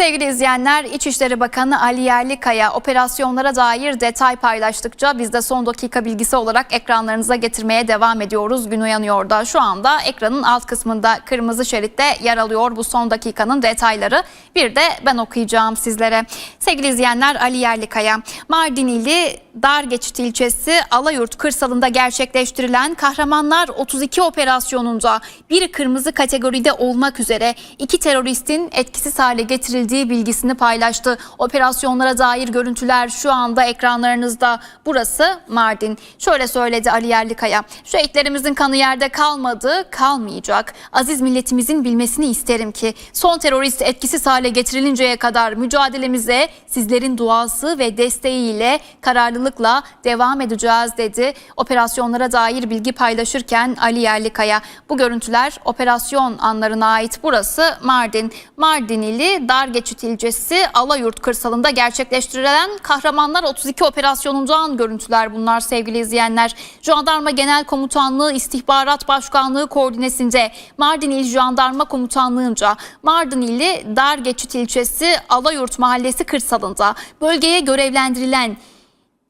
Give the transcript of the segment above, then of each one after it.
Sevgili izleyenler, İçişleri Bakanı Ali Yerlikaya operasyonlara dair detay paylaştıkça biz de son dakika bilgisi olarak ekranlarınıza getirmeye devam ediyoruz. Gün uyanıyor da şu anda ekranın alt kısmında kırmızı şeritte yer alıyor bu son dakikanın detayları. Bir de ben okuyacağım sizlere. Sevgili izleyenler Ali Yerlikaya, Mardin ili Dargeçit ilçesi Alayurt kırsalında gerçekleştirilen Kahramanlar 32 operasyonunda bir kırmızı kategoride olmak üzere iki teröristin etkisiz hale getirildiği bilgisini paylaştı. Operasyonlara dair görüntüler şu anda ekranlarınızda. Burası Mardin. Şöyle söyledi Ali Yerlikaya. Şehitlerimizin kanı yerde kalmadı, kalmayacak. Aziz milletimizin bilmesini isterim ki son terörist etkisiz hale getirilinceye kadar mücadelemize sizlerin duası ve desteğiyle kararlılıkla devam edeceğiz dedi. Operasyonlara dair bilgi paylaşırken Ali Yerlikaya. Bu görüntüler operasyon anlarına ait. Burası Mardin. Mardin ili Dargeçit ilçesi Alayurt kırsalında gerçekleştirilen Kahramanlar 32 operasyonundan görüntüler bunlar sevgili izleyenler. Jandarma Genel Komutanlığı İstihbarat Başkanlığı koordinesinde Mardin İl Jandarma Komutanlığı'nca Mardin ili Dargeçit ilçesi Alayurt mahallesi kırsalında bölgeye görevlendirilen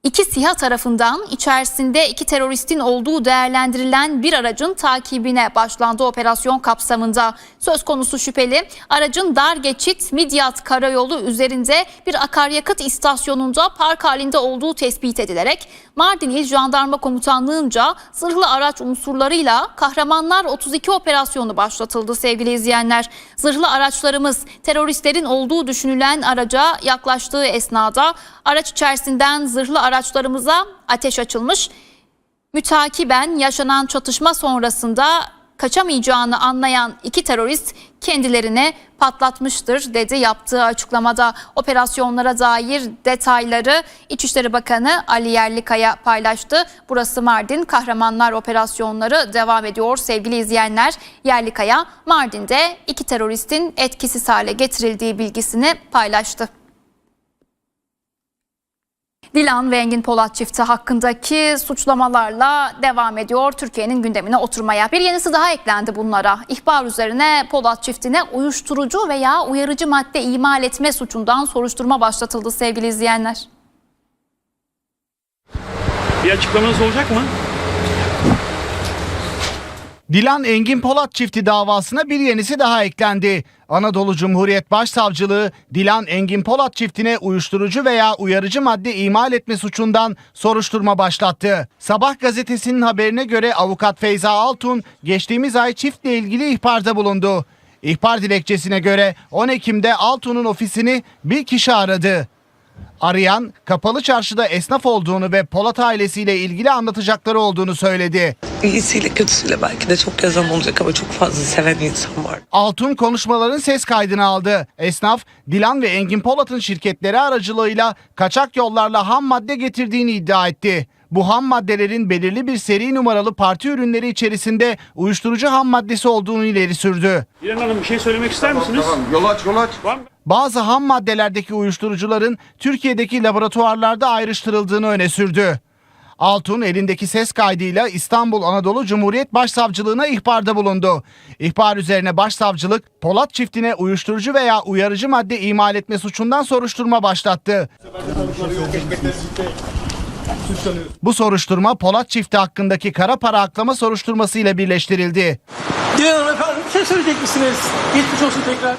İki SİHA tarafından içerisinde iki teröristin olduğu değerlendirilen bir aracın takibine başlandı operasyon kapsamında. Söz konusu şüpheli aracın dar geçit Midyat Karayolu üzerinde bir akaryakıt istasyonunda park halinde olduğu tespit edilerek Mardin İl Jandarma Komutanlığı'nca zırhlı araç unsurlarıyla Kahramanlar 32 operasyonu başlatıldı sevgili izleyenler. Zırhlı araçlarımız teröristlerin olduğu düşünülen araca yaklaştığı esnada araç içerisinden zırhlı araçlarımıza ateş açılmış. Mütakiben yaşanan çatışma sonrasında kaçamayacağını anlayan iki terörist kendilerini patlatmıştır dedi yaptığı açıklamada. Operasyonlara dair detayları İçişleri Bakanı Ali Yerlikaya paylaştı. Burası Mardin Kahramanlar operasyonları devam ediyor sevgili izleyenler. Yerlikaya Mardin'de iki teröristin etkisiz hale getirildiği bilgisini paylaştı. Dilan ve Engin Polat çifti hakkındaki suçlamalarla devam ediyor Türkiye'nin gündemine oturmaya. Bir yenisi daha eklendi bunlara. İhbar üzerine Polat çiftine uyuşturucu veya uyarıcı madde imal etme suçundan soruşturma başlatıldı sevgili izleyenler. Bir açıklamanız olacak mı? Dilan Engin Polat çifti davasına bir yenisi daha eklendi. Anadolu Cumhuriyet Başsavcılığı Dilan Engin Polat çiftine uyuşturucu veya uyarıcı madde imal etme suçundan soruşturma başlattı. Sabah gazetesinin haberine göre avukat Feyza Altun geçtiğimiz ay çiftle ilgili ihbarda bulundu. İhbar dilekçesine göre 10 Ekim'de Altun'un ofisini bir kişi aradı. Arayan kapalı çarşıda esnaf olduğunu ve Polat ailesiyle ilgili anlatacakları olduğunu söyledi. İyisiyle kötüsüyle belki de çok yazan olacak ama çok fazla seven insan var. Altun konuşmaların ses kaydını aldı. Esnaf, Dilan ve Engin Polat'ın şirketleri aracılığıyla kaçak yollarla ham madde getirdiğini iddia etti. Bu ham maddelerin belirli bir seri numaralı parti ürünleri içerisinde uyuşturucu ham maddesi olduğunu ileri sürdü. İrem Hanım bir şey söylemek ister misiniz? Tamam yol aç yol aç. Var mı? Bazı ham maddelerdeki uyuşturucuların Türkiye'deki laboratuvarlarda ayrıştırıldığını öne sürdü. Altun elindeki ses kaydıyla İstanbul Anadolu Cumhuriyet Başsavcılığına ihbarda bulundu. İhbar üzerine başsavcılık Polat çiftine uyuşturucu veya uyarıcı madde imal etme suçundan soruşturma başlattı. Bu soruşturma Polat çifti hakkındaki kara para aklama soruşturması ile birleştirildi. Dilan Hanım efendim bir şey söyleyecek misiniz? Geçmiş olsun tekrar.